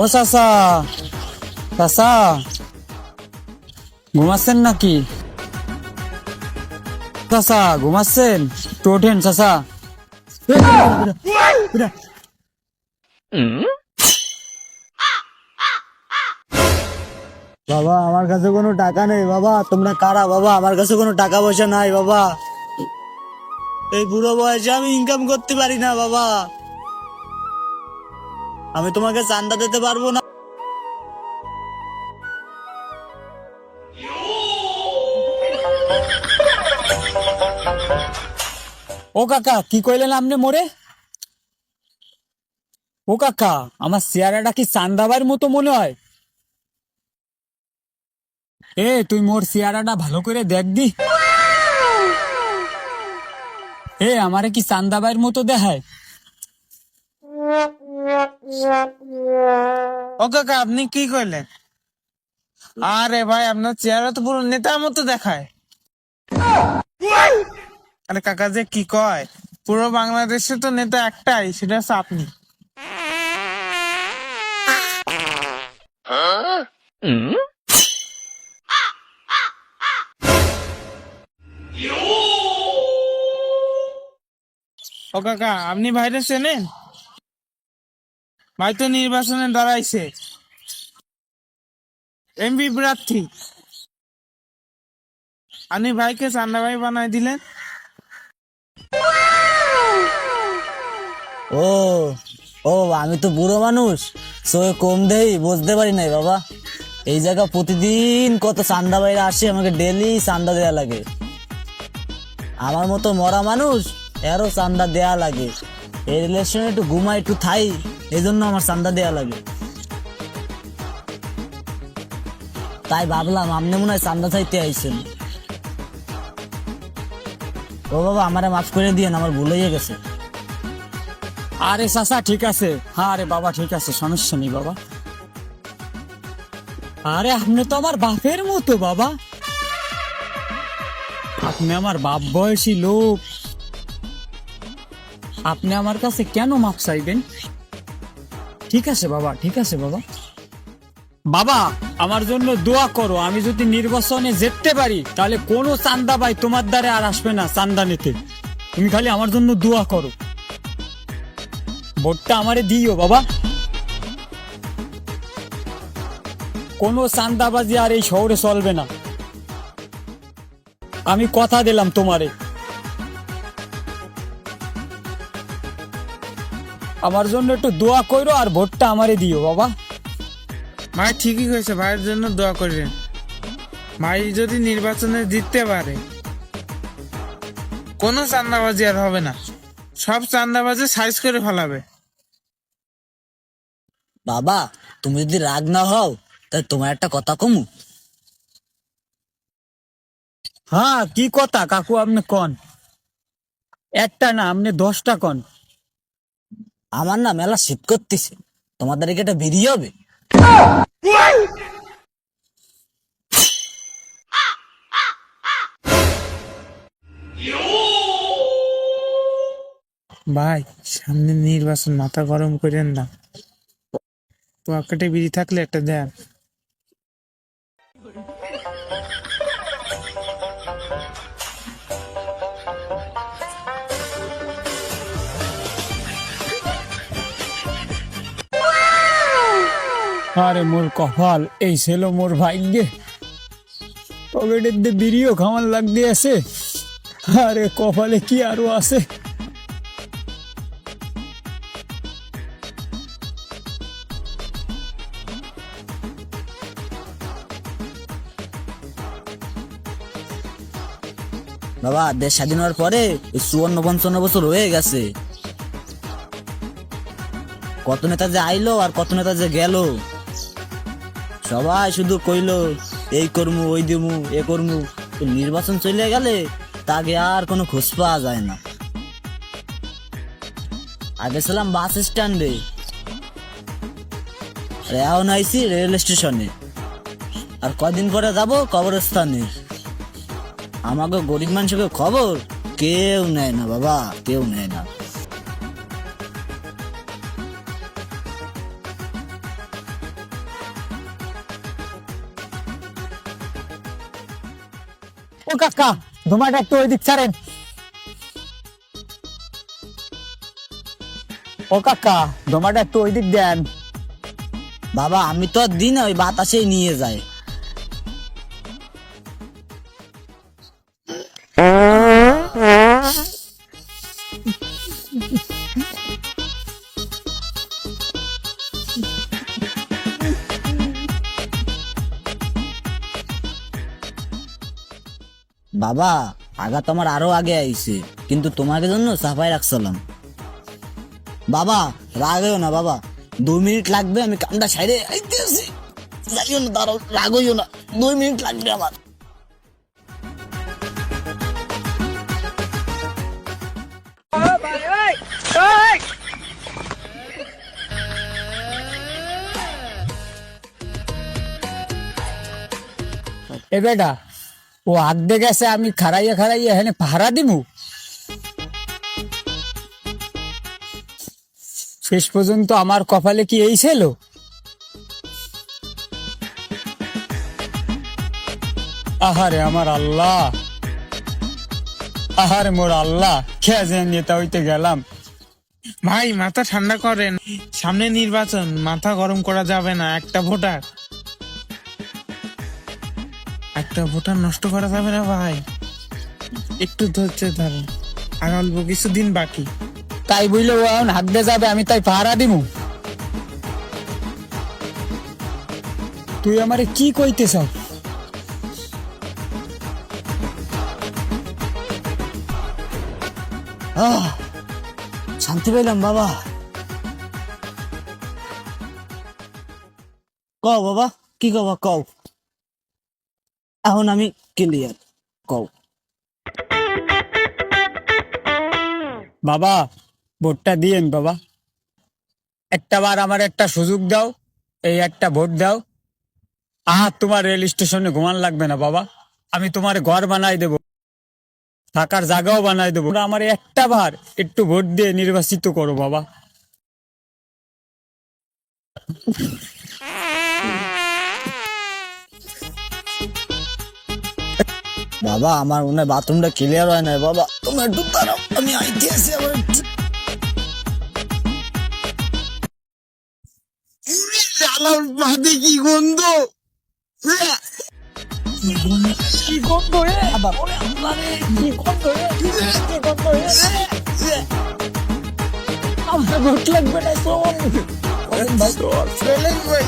ও চাচা চাচা, ঘুমাচ্ছেন নাকি? চাচা, ঘুমাচ্ছেন? তো ওঠেন, চাচা। বাবা, আমার কাছে কোনো টাকা নেই, বাবা। তোমরা কারা, বাবা? আমার কাছে কোনো টাকা পয়সা নাই, বাবা। এই বুড়ো বয়সে আমি ইনকাম করতে পারি না, বাবা। আমি তোমাকে চান্দা দিতে পারব না। ও কাকা, কি কইলেন আপনি মোরে? ও কাকা, আমার চেহারাটা কি চান্দাবার মতো মনে হয়? এ, তুই মোর চেহারাটা ভালো করে দেখ দি এ, আমারে কি চান্দাবাইয়ের মতো দেখায়? ও কাকা, আপনি কি করলেন? আরে ভাই, আপনার চেহারা তো পুরো নেতার মতো দেখায়। আরে কাকা যে কি কয়? পুরো বাংলাদেশে তো নেতা একটাই, সেটা হচ্ছে আপনি। ও কাকা, আপনি ভাইরে চেনেন? ভাই তো নির্বাচনে দাঁড়াইছে। এমপি প্রার্থী। আপনি ভাইকে চান্দা ভাই বানাই দিলেন। ও ও, আমি তো বুড়ো মানুষ। সো কম দেই, বুঝতে পারি নাই বাবা। এই জায়গা প্রতিদিন কত চান্দা বাইরে আসে, আমাকে ডেলি চান্দা দেয়া লাগে। আমার মতো মরা মানুষ, এরও চান্দা দেয়া লাগে। এই রিলেশনে একটু ঘুমাই, একটু থাই। এই জন্য আমার চান্দা দেয়া লাগে। তাই ভাবলাম, আপনি মনে হয় চান্দা চাইতে আইছেন। ও বাবা, আমারে মাফ করে দিয়েন, আমার ভুল হয়ে গেছে। আরে চাচা, ঠিক আছে। হ্যাঁ আরে বাবা, ঠিক আছে, সমস্যা নেই বাবা। আরে আপনি তো আমার বাপের মতো বাবা। আপনি আমার বাপ বয়সী লোক। আপনি আমার কাছে কেন মাপ চাইবেন? ঠিক আছে বাবা, ঠিক আছে বাবা। বাবা, আমার জন্য দোয়া করো, আমি যদি নির্বাচনে যেতে পারি, তাহলে কোনো চান্দা ভাই তোমার দ্বারে আর আসবে না চান্দা নিতে। তুমি খালি আমার জন্য দোয়া করো। ভোটটা আমারে দিও বাবা। কোনো চান্দাবাজি আর এই শহরে চলবে না। আমি কথা দিলাম তোমারে। আমার জন্য একটু দোয়া করো আর ভোটটা আমারে দিও বাবা। ভাই ঠিকই হয়েছে ভাইয়ের জন্য দোয়া করেন ভাই যদি নির্বাচনে জিততে পারে কোনো চান্দাবাজি আর হবে না। সব চান্দাবাজি সাইজ করে ফেলাবে। বাবা তুমি যদি রাগ না হও তাহলে তোমার একটা কথা কমু। হ্যাঁ কি কথা? কাকু আপনি কন? একটা না আপনি দশটা কন? আমার না মেলা শীত করতেছে। তোমাদের এটা বেরিয়ে হবে? ভাই, সামনে নির্বাচন, মাথা গরম করেন না। পকেটে বিড়ি থাকলে একটা দেন। আরে মোর কপাল, এই ছিল মোর ভাগ্যে। পকেটের দিয়ে বিড়িও খাওয়ান লাগ দিয়ে আছে। আরে কপালে কি আরও আছে? বাবা, দেশ স্বাধীন হওয়ার পরে চুয়ান্ন, পঞ্চান্ন বছর হয়ে গেছে। কত নেতা যে আইলো আর কত নেতা যে গেল। সবাই শুধু কইলো, এই করমু, ওই দিমু, এ করমু। নির্বাচন চলে গেলে তাকে আর কোনো খোঁজ পাওয়া যায় না। আগে ছিলাম বাস স্ট্যান্ডে। এখন আইছি রেল স্টেশনে। আর কদিন পরে যাব কবরস্থানে। আমাকে গরিব মানুষকে খবর কেউ নেয় না, বাবা, কেউ নেয় না। ও কাকা, ধোমাটা একটু ওই দিক ছাড়েন। ও কাকা, ধোমাটা একটু ওই দিক দেন। বাবা, আমি তো দিন ওই বাতাসেই নিয়ে যায় বাবা আগা তো আমার আরও আগে আইছে, কিন্তু তোমাকে জন্য সাফাই রাখছিলাম। বাবা, রাগ হইও না বাবা, দুই মিনিট লাগবে আমি কামটা সাইডে আইতেছি যাইও না, দাঁড়াও, রাগ হইও না, দুই মিনিট লাগবে আমার। এ বেটা ও দিয়ে গেছে, আমি খারাইয়া খারাইয়া এখানে পাহারা দিব শেষ পর্যন্ত আমার কপালে কি এই ছিল? আহারে আমার আল্লাহ, আহারে মোর আল্লাহ, খেয়ে নেতা হইতে গেলাম। ভাই, মাথা ঠান্ডা করেন। সামনে নির্বাচন, মাথা গরম করা যাবে না, একটা ভোটার। একটা ভোটার নষ্ট করা যাবে না ভাই। একটু ধরছে ধরেন আর অল্প কিছুদিন বাকি। তাই বুঝলে ও এখন হাত দিয়ে যাবে, আমি তাই পাহারা দিমু। তুই আমারে কি কইতেছ? শান্তি পেলাম বাবা। কও বাবা, কি কবা, কও। এখন আমি ক্লিয়ার কও। বাবা, ভোটটা দিয়েন বাবা। একটা বার আমার একটা সুযোগ দাও, এই একটা ভোট দাও। আহা, তোমার রেল স্টেশনে ঘুমান লাগবে না বাবা। আমি তোমার ঘর বানাই দেব। থাকার জায়গাও বানাই দেবো। আমার একটা বার একটু ভোট দিয়ে নির্বাচিত করো বাবা। বাবা আমার মনে হয় বাথরুমটা ক্লিয়ার হয় না বাবা তুমি একটু দাঁড়াও আমি আইতে আছি আবার কি গন্ধ? কি গন্ধ? রে? আবার। কি গন্ধ রে? কি গন্ধ? রে? আমার লাগবে না ভাই।